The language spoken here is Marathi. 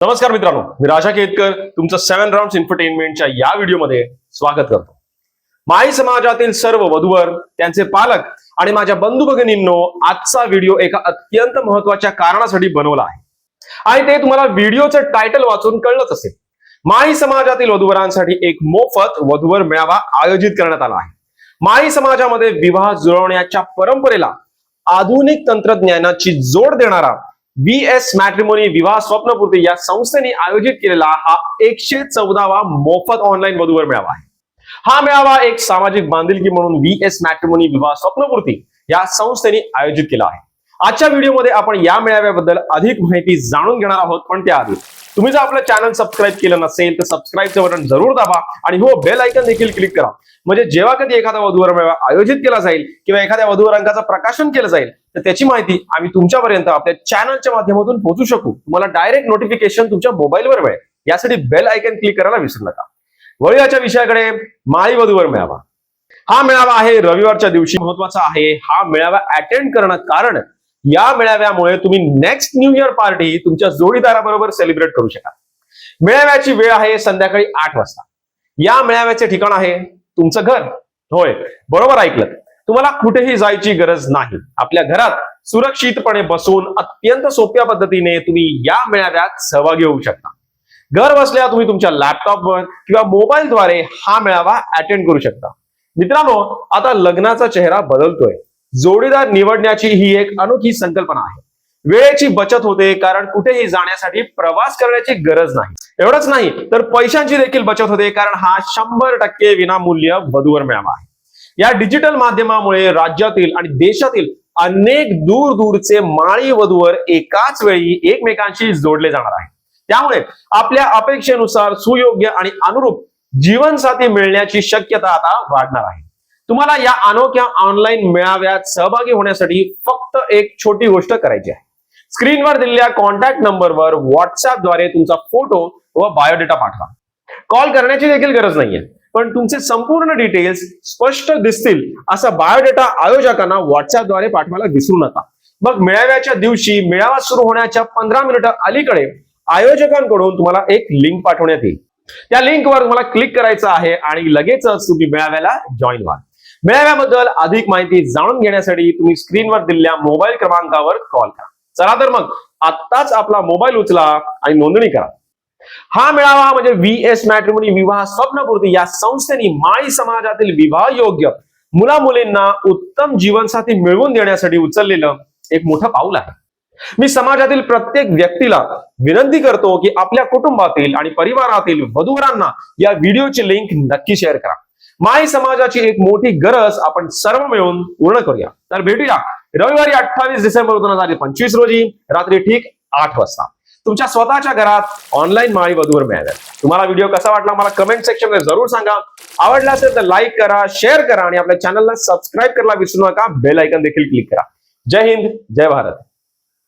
नमस्कार मित्रांनो मी राजा केतकर तुमचं सेव्हन राऊंड एंटरटेनमेंटच्या या व्हिडिओमध्ये स्वागत करतो. माई समाजातील सर्व वधूवर त्यांचे पालक आणि माझ्या बंधू भगिनींनो आजचा व्हिडिओ एका अत्यंत महत्त्वाच्या कारणासाठी बनवला आहे. आणि ते तुम्हाला व्हिडिओचं टायटल वाचून कळलंच असेल. माई समाजातील वधूवरांसाठी एक मोफत वधूवर मेळावा आयोजित करण्यात आला आहे. माई समाजामध्ये विवाह जुळवण्याच्या परंपरेला आधुनिक तंत्रज्ञानाची जोड देणारा बी एस मॅट्रिमोनी विवाह स्वप्नपूर्ती या संस्थेने आयोजित केलेला हा एकशे चौदावा मोफत ऑनलाईन वधूवर मेळावा आहे. हा मेळावा एक सामाजिक बांधिलकी म्हणून व्ही एस मॅट्रिमोनी विवाह स्वप्नपूर्ती या संस्थेने आयोजित केला आहे. आजच्या व्हिडिओमध्ये आपण या मेळाव्याबद्दल अधिक माहिती जाणून घेणार आहोत. पण त्याआधी तुम्ही जर आपलं चॅनल सबस्क्राईब केलं नसेल तर सबस्क्राईबचं बटन जरूर दाबा आणि हो बेल आयकन देखील क्लिक करा. म्हणजे जेव्हा कधी एखादा वधूवर मेळावा आयोजित केला जाईल किंवा एखाद्या वधूवरांकाचं प्रकाशन केलं जाईल तर त्याची माहिती आम्ही तुमच्यापर्यंत आपल्या चॅनलच्या माध्यमातून पोहोचू शकू. तुम्हाला डायरेक्ट नोटिफिकेशन तुमच्या मोबाईलवर मिळेल. यासाठी बेल आयकन क्लिक करायला विसरू नका. वळूयाच्या विषयाकडे माळी वधूवर मेळावा. हा मेळावा आहे रविवारच्या दिवशी. महत्त्वाचा आहे हा मेळावा अटेंड करणं कारण या मेळाव्यामुळे तुम्ही नेक्स्ट न्यू इयर पार्टी तुमच्या जोडीदाराबरोबर सेलिब्रेट करू शकाल. मेळाव्याची वेळ आहे संध्याकाळी आठ वाजता. या मेळाव्याचे ठिकाण आहे तुमचं घर. होय बरोबर ऐकलं. तुम्हाला कुठेही जायची गरज नाही. आपल्या घरात सुरक्षितपणे बसून अत्यंत सोप्या पद्धतीने तुम्ही या मेळाव्यात सहभागी होऊ शकता. घर बसल्या तुम्ही तुमच्या लॅपटॉपवर किंवा मोबाईलद्वारे हा मेळावा अटेंड करू शकता. मित्रांनो आता लग्नाचा चेहरा बदलतोय. जोडीदार निवडण्याची ही एक अनोखी संकल्पना आहे. वेळेची बचत होते कारण कुठेही जाण्यासाठी प्रवास करण्याची गरज नाही. एवढंच नाही तर पैशांची देखील बचत होते कारण हा शंभर टक्के विनामूल्य वधूवर मिळावा आहे. या डिजिटल माध्यमामुळे राज्यातील आणि देशातील अनेक दूर दूरचे माळी वधूवर एकाच वेळी एकमेकांशी जोडले जाणार आहे. त्यामुळे आपल्या अपेक्षेनुसार सुयोग्य आणि अनुरूप जीवनसाथी मिळण्याची शक्यता आता वाढणार आहे. तुम्हाला या अनोख्या ऑनलाईन मेळाव्यात सहभागी होण्यासाठी फक्त एक छोटी गोष्ट करायची आहे. स्क्रीनवर दिलेल्या कॉन्टॅक्ट नंबरवर व्हॉट्सअपद्वारे तुमचा फोटो व बायोडेटा पाठवा. कॉल करण्याची देखील गरज नाहीये पण तुमचे संपूर्ण डिटेल्स स्पष्ट दिसतील असा बायोडेटा आयोजकांना व्हॉट्सअपद्वारे पाठवायला विसरू नका. मग मेळाव्याच्या दिवशी मेळावा सुरू होण्याच्या पंधरा मिनिटं अलीकडे आयोजकांकडून तुम्हाला एक लिंक पाठवण्यात येईल. त्या लिंकवर तुम्हाला क्लिक करायचं आहे आणि लगेचच तुम्ही मेळाव्याला जॉईन व्हा मेळाव्याबद्दल अधिक माहिती जाणून घेण्यासाठी तुम्ही स्क्रीनवर दिलेल्या मोबाईल क्रमांकावर कॉल करा. चला तर मग आत्ताच आपला मोबाईल उचला आणि नोंदणी करा. हा मेळावा म्हणजे व्ही एस मॅट्रिमोनी विवाह स्वप्नपूर्ती या संस्थेने माळी समाजातील विवाह योग्य मुला मुलींना उत्तम जीवनसाथी मिळवून देण्यासाठी उचललेलं एक मोठं पाऊल आहे. मी समाजातील प्रत्येक व्यक्तीला विनंती करतो की आपल्या कुटुंबातील आणि परिवारातील वधूवरांना या व्हिडिओची लिंक नक्की शेअर करा. माय समाजाची एक मोठी गरज आपण सर्व मिळून पूर्ण करूया. तर भेटूया रविवारी अठ्ठावीस डिसेंबर दोन हजार पंचवीस रोजी रात्री ठीक आठ वाजता. तुमच्या स्वतःच्या घरात ऑनलाईन माळी वधूवर मिळाल्या तुम्हाला व्हिडिओ कसा वाटला मला कमेंट सेक्शनमध्ये जरूर सांगा. आवडला असेल तर लाईक करा शेअर करा आणि आपल्या चॅनलला सबस्क्राईब करायला विसरू नका. बेल आयकन देखील क्लिक करा. जय हिंद जय भारत.